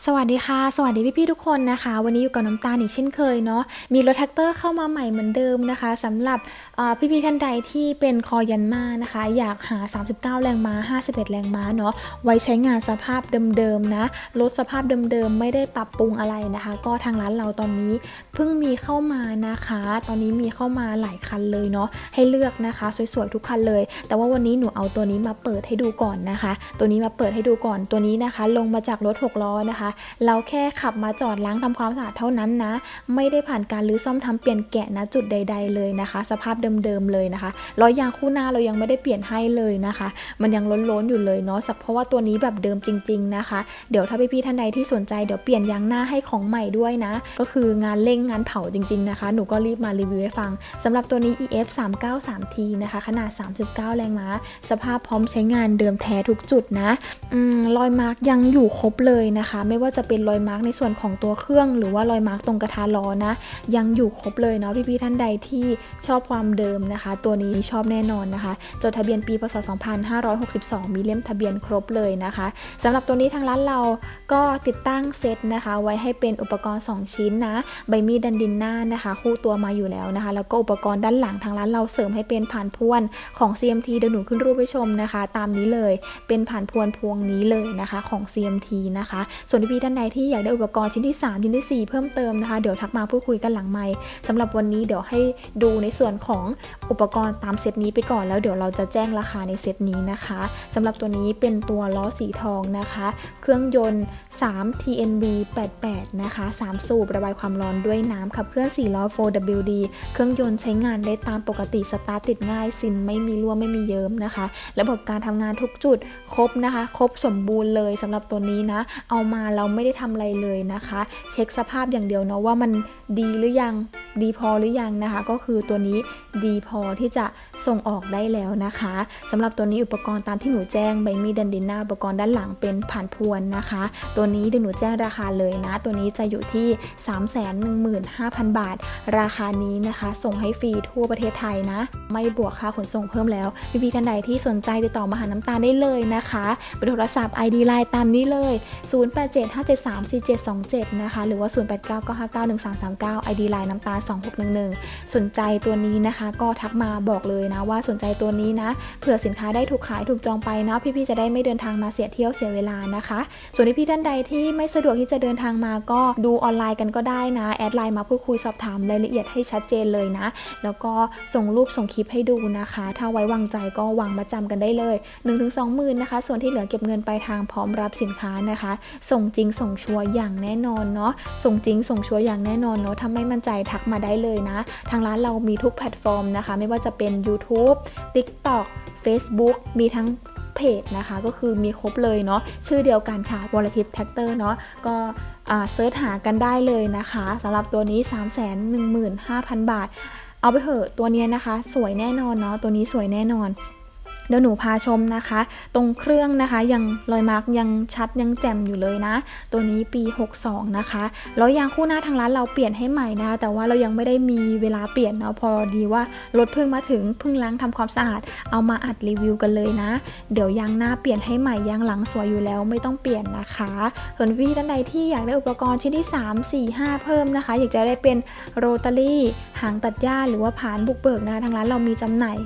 สวัสดีค่ะ สวัสดีพี่ๆทุกคนนะคะ วันนี้อยู่กับน้ำตาลอีกเช่นเคยเนาะมีรถแท็กเตอร์เข้ามาใหม่เหมือนเดิมนะคะสำหรับเอ่พี่ๆท่านใดที่เป็นคอยันมานะคะ อยากหา 39 แรงม้า 51 แรงม้าเนาะไว้ใช้งานสภาพเดิมๆนะรถสภาพเดิมๆไม่ได้ปรับปรุงอะไรนะคะ ก็ทางร้านเราตอนนี้เพิ่งมีเข้ามานะคะ ตอนนี้มีเข้ามาหลายคันเลยเนาะให้เลือกนะคะ สวยๆทุกคันเลย แต่ว่าวันนี้หนูเอาตัวนี้มาเปิดให้ดูก่อนนะคะ ตัวนี้มาเปิดให้ดูก่อนตัวนี้นะคะ ลงมาจากรถ6ล้อนะคะเราแค่ขับมาจอดล้างทำความสะอาดเท่านั้นนะ ไม่ได้ผ่านการรื้อซ่อมทำเปลี่ยนแกะนะจุดใด ๆเลยนะคะ สภาพเดิมๆเลยนะคะล้อยางคู่หน้าเรายังไม่ได้เปลี่ยนให้เลยนะคะ มันยังล้นๆอยู่เลยเนาะสักเพราะว่าตัวนี้แบบเดิมจริง ๆนะคะ เดี๋ยวถ้าพี่ๆท่านใดที่สนใจเดี๋ยวเปลี่ยนยางหน้าให้ของใหม่ด้วยนะ ก็คืองานเร่งงานเผาจริง ๆนะคะ หนูก็รีบมารีวิวให้ฟังสำหรับตัวนี้ EF 393T นะคะ ขนาด 39 แรงม้า สภาพพร้อมใช้งานเดิมแท้ทุกจุดนะอืมรอยมาร์กยังอยู่ครบเลยนะคะไม่ว่าจะเป็นรอยมาร์กในส่วนของตัวเครื่อง หรือว่ารอยมาร์กตรงกระทะล้อนะ ยังอยู่ครบเลยเนาะพี่ๆท่านใดที่ชอบความเดิมนะคะ ตัวนี้ชอบแน่นอนนะคะ จดทะเบียนปีพศ 2562 มีเล่มทะเบียนครบเลยนะคะสำหรับตัวนี้ทางร้านเราก็ติดตั้งเซตนะคะ ไว้ให้เป็นอุปกรณ์ 2 ชิ้นนะ ใบมีดดันดินหน้านะคะ คู่ตัวมาอยู่แล้วนะคะ แล้วก็อุปกรณ์ด้านหลังทางร้านเราเสริมให้เป็นผ่านพวนของ CMT เดี๋ยวหนูขึ้นรูปให้ชมนะคะ ตามนี้เลยเป็นผ่านพวนพวงนี้เลยนะคะของ CMT นะคะ ส่วนพี่ๆท่านใดที่อยากได้อุปกรณ์ชิ้นที่ 3 ชิ้นที่ 4 เพิ่มเติมนะคะ เดี๋ยวทักมาพูดคุยกันหลังไมค์สำหรับวันนี้เดี๋ยวให้ดูในส่วนของอุปกรณ์ตามเซตนี้ไปก่อนแล้วเดี๋ยวเราจะแจ้งราคาในเซตนี้นะคะสำหรับตัวนี้เป็นตัวล้อสีทองนะคะ เครื่องยนต์ 3 TNB 88 นะคะ 3 สูบระบายความร้อนด้วยน้ำขับเคลื่อน4ล้อ 4WD เครื่องยนต์ใช้งานได้ตามปกติสตาร์ทติดง่ายซินไม่มีรั่วไม่มีเยิ้มนะคะ ระบบการทำงานทุกจุดครบนะคะ ครบสมบูรณ์เลยสำหรับตัวนี้นะ เอามาเราไม่ได้ทำอะไรเลยนะคะ เช็คสภาพอย่างเดียวเนาะว่ามันดีหรือยัง ดีพอหรือยังนะคะ ก็คือตัวนี้ดีพอที่จะส่งออกได้แล้วนะคะสำหรับตัวนี้อุปกรณ์ตามที่หนูแจ้งใบมีดดันดินหน้าอุปกรณ์ด้านหลังเป็นผ่านพวนนะคะ ตัวนี้เดี๋ยวหนูแจ้งราคาเลยนะ ตัวนี้จะอยู่ที่ 315,000 บาท ราคานี้นะคะ ส่งให้ฟรีทั่วประเทศไทยนะ ไม่บวกค่าขนส่งเพิ่มแล้วพี่ๆท่านใดที่สนใจติดต่อมาหาน้ำตาลได้เลยนะคะเบอร์โทรศัพท์ ID Line ตามนี้เลย 0875734727 นะคะ หรือว่า 0899591339 ID Line น้ำตาล2611 สนใจตัวนี้นะคะก็ทักมาบอกเลยนะว่าสนใจตัวนี้นะเผื่อสินค้าได้ถูกขายถูกจองไปเนาะพี่ๆจะได้ไม่เดินทางมาเสียเที่ยวเสียเวลานะคะ ส่วนพี่ๆท่านใดที่ไม่สะดวกที่จะเดินทางมาก็ดูออนไลน์กันก็ได้นะแอดไลน์มาพูดคุยสอบถามรายละเอียดให้ชัดเจนเลยนะ แล้วก็ส่งรูปส่งคลิปให้ดูนะคะ ถ้าไว้วางใจก็วางมาจำกันได้เลย 1-2หมื่นนะคะ ส่วนที่เหลือเก็บเงินปลายทางพร้อมรับสินค้านะคะ ส่งจริงส่งชัวร์อย่างแน่นอนเนาะส่งจริงส่งชัวร์อย่างแน่นอนเนาะถ้าไม่มั่นใจทักมาได้เลยนะ ทางร้านเรามีทุกแพลตฟอร์มนะคะ ไม่ว่าจะเป็น YouTube TikTok Facebook มีทั้งเพจนะคะ ก็คือมีครบเลยเนาะชื่อเดียวกันค่ะ w a l l a t i p Tractor เนาะก็เซิร์ชหากันได้เลยนะคะสำหรับตัวนี้ 315,000 บาท เอาไปเถอะตัวนี้นะคะ สวยแน่นอนเนาะตัวนี้สวยแน่นอน เดี๋ยวหนูพาชมนะคะ ตรงเครื่องนะคะยังรอยมาร์กยังชัดยังแจ่มอยู่เลยนะ ตัวนี้ปี 62 นะคะแล้วยางคู่หน้าทางร้านเราเปลี่ยนให้ใหม่นะ แต่ว่าเรายังไม่ได้มีเวลาเปลี่ยนเนาะพอดีว่ารถเพิ่งมาถึงเพิ่งล้างทำความสะอาด เอามาอัดรีวิวกันเลยนะ เดี๋ยวยางหน้าเปลี่ยนให้ใหม่ยางหลังสวยอยู่แล้วไม่ต้องเปลี่ยนนะคะส่วนพี่ท่านใดที่อยากได้อุปกรณ์ชิ้นที่ 3 4 5 เพิ่มนะคะ อยากจะได้เป็นโรตารี่หางตัดหญ้าหรือว่าผานบุกเบิกนะทางร้านเรามีจำหน่าย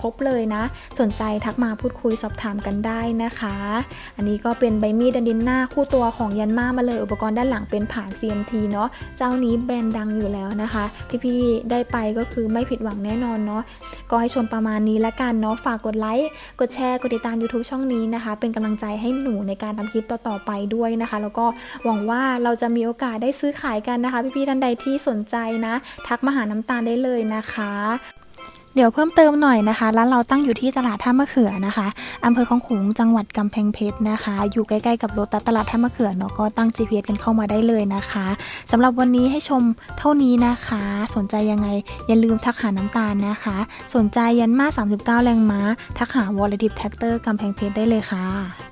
ครบเลยนะ สนใจทักมาพูดคุยสอบถามกันได้นะคะ อันนี้ก็เป็นใบมีดดันดินหน้าคู่ตัวของยันมามาเลย อุปกรณ์ด้านหลังเป็นผ่าน CMT เนาะเจ้านี้แบรนด์ดังอยู่แล้วนะคะ พี่ๆได้ไปก็คือไม่ผิดหวังแน่นอนเนาะก็ให้ชมประมาณนี้ละกันเนาะฝากกดไลค์กดแชร์กดติดตาม YouTube ช่องนี้นะคะ เป็นกำลังใจให้หนูในการทำคลิปต่อๆไปด้วยนะคะ แล้วก็หวังว่าเราจะมีโอกาสได้ซื้อขายกันนะคะ พี่ๆท่านใดที่สนใจนะ ทักมาหาน้ำตาลได้เลยนะคะ เดี๋ยวเพิ่มเติมหน่อยนะคะร้านเราตั้งอยู่ที่ตลาดท่ามะเขือนะคะอำเภอของขลุงจังหวัดกำแพงเพชรนะคะ อยู่ใกล้ๆกับโรตัสตลาดท่ามะเขือเนาะก็ตั้ง GPS กันเข้ามาได้เลยนะคะสำหรับวันนี้ให้ชมเท่านี้นะคะ สนใจยังไงอย่าลืมทักหาน้ำตาลนะคะ สนใจยันมา 39 แรงม้า ทักหาวอลเลติบแท็กเตอร์กำแพงเพชรได้เลยค่ะ